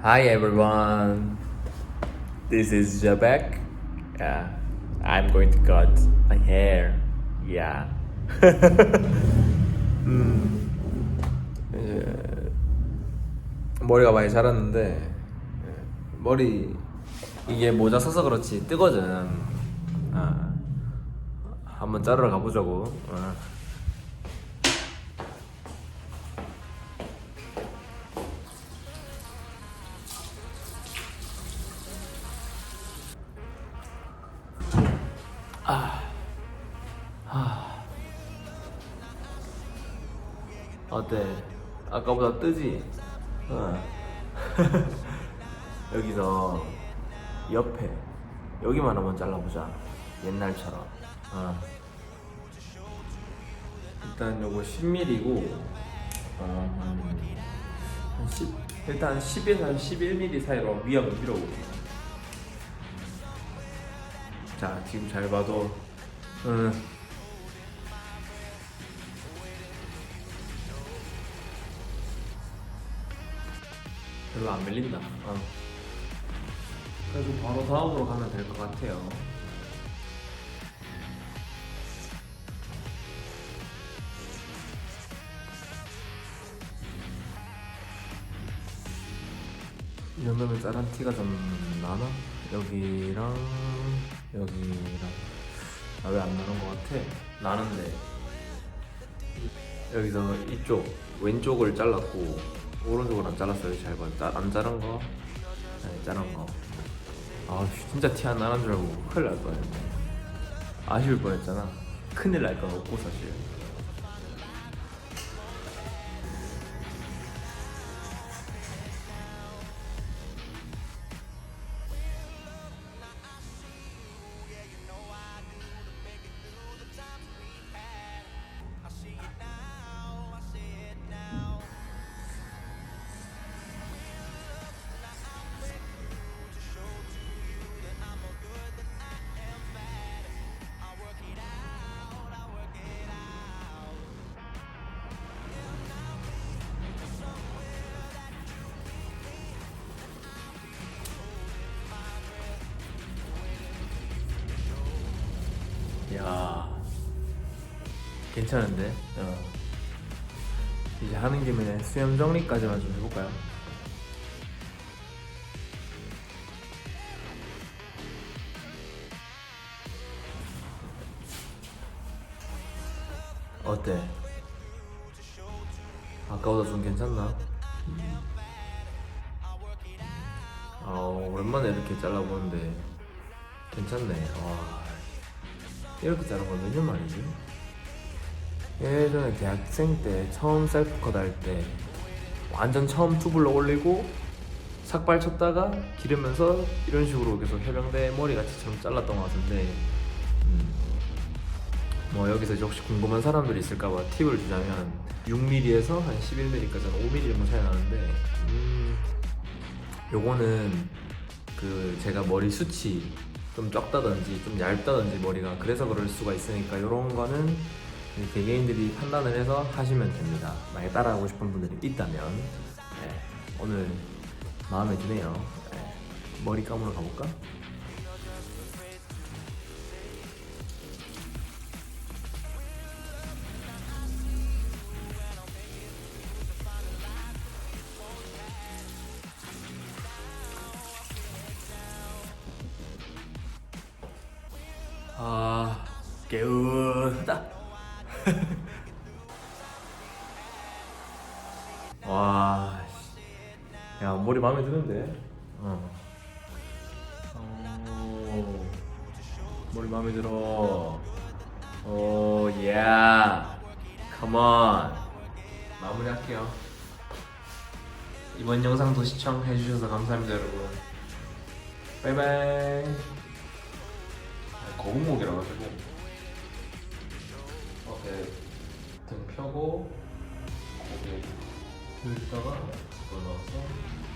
Hi everyone. This is Jabek. Yeah, I'm going to cut my hair. Yeah. 음, 이제 머리가 많이 자랐는데 예, 머리 이게 모자 써서 그렇지 뜨거든. 아, 한번 자르러 가보자고. 아. 어때? 아까보다 뜨지? 어. 여기서 옆에 여기만 한번 잘라보자 옛날처럼 어. 일단 요거 10mm고 어, 한, 한 10, 일단 10에서 한 11mm 사이로 위험을 밀어볼게 자 지금 잘 봐도 음, 별로 안 밀린다. 어. 그래서 바로 다음으로 가면 될 것 같아요. 이 정도면 짜란 티가 좀 나나? 여기랑 여기랑 아 왜안 나는 것 같아? 나는데 여기서 이쪽 왼쪽을 잘랐고 오른쪽을 안 잘랐어요 잘 봐. 짜- 안 자른 거, 아니 자른 거. 아 진짜 티 안 나는 줄 알고 큰일 날 뻔했네. 아쉬울 뻔했잖아. 큰일 날건 없고 사실. 야 괜찮은데? 어. 이제 하는 김에 수염 정리까지만 좀 해볼까요? 어때? 아까보다 좀 괜찮나? 아 오랜만에 이렇게 잘라보는데 괜찮네. 와. 이렇게 자른 건 몇 년 만이지? 예전에 대학생 때 처음 셀프컷 할 때 완전 처음 투블럭 올리고 삭발 쳤다가 기르면서 이런 식으로 계속 해병대 머리같이처럼 잘랐던 것 같은데 음, 뭐 여기서 이제 혹시 궁금한 사람들이 있을까봐 팁을 주자면 6mm에서 한 11mm까지는 5mm 정도 차이 나는데 음, 요거는 그 제가 머리 수치 좀 적다든지 좀 얇다든지 머리가 그래서 그럴 수가 있으니까 이런 거는 개개인들이 판단을 해서 하시면 됩니다. 만약 따라하고 싶은 분들이 있다면 네, 오늘 마음에 드네요. 네, 머리 감으러 가볼까? 개운하다. 와, 씨. 야 머리 마음에 드는데. 어. 오, 머리 마음에 들어. 오, 예. 컴온. 마무리할게요. 이번 영상도 시청해주셔서 감사합니다, 여러분. 바이바이. 아, 거북목이라 가지고 어깨 등 펴고 고개 들다가 올라와서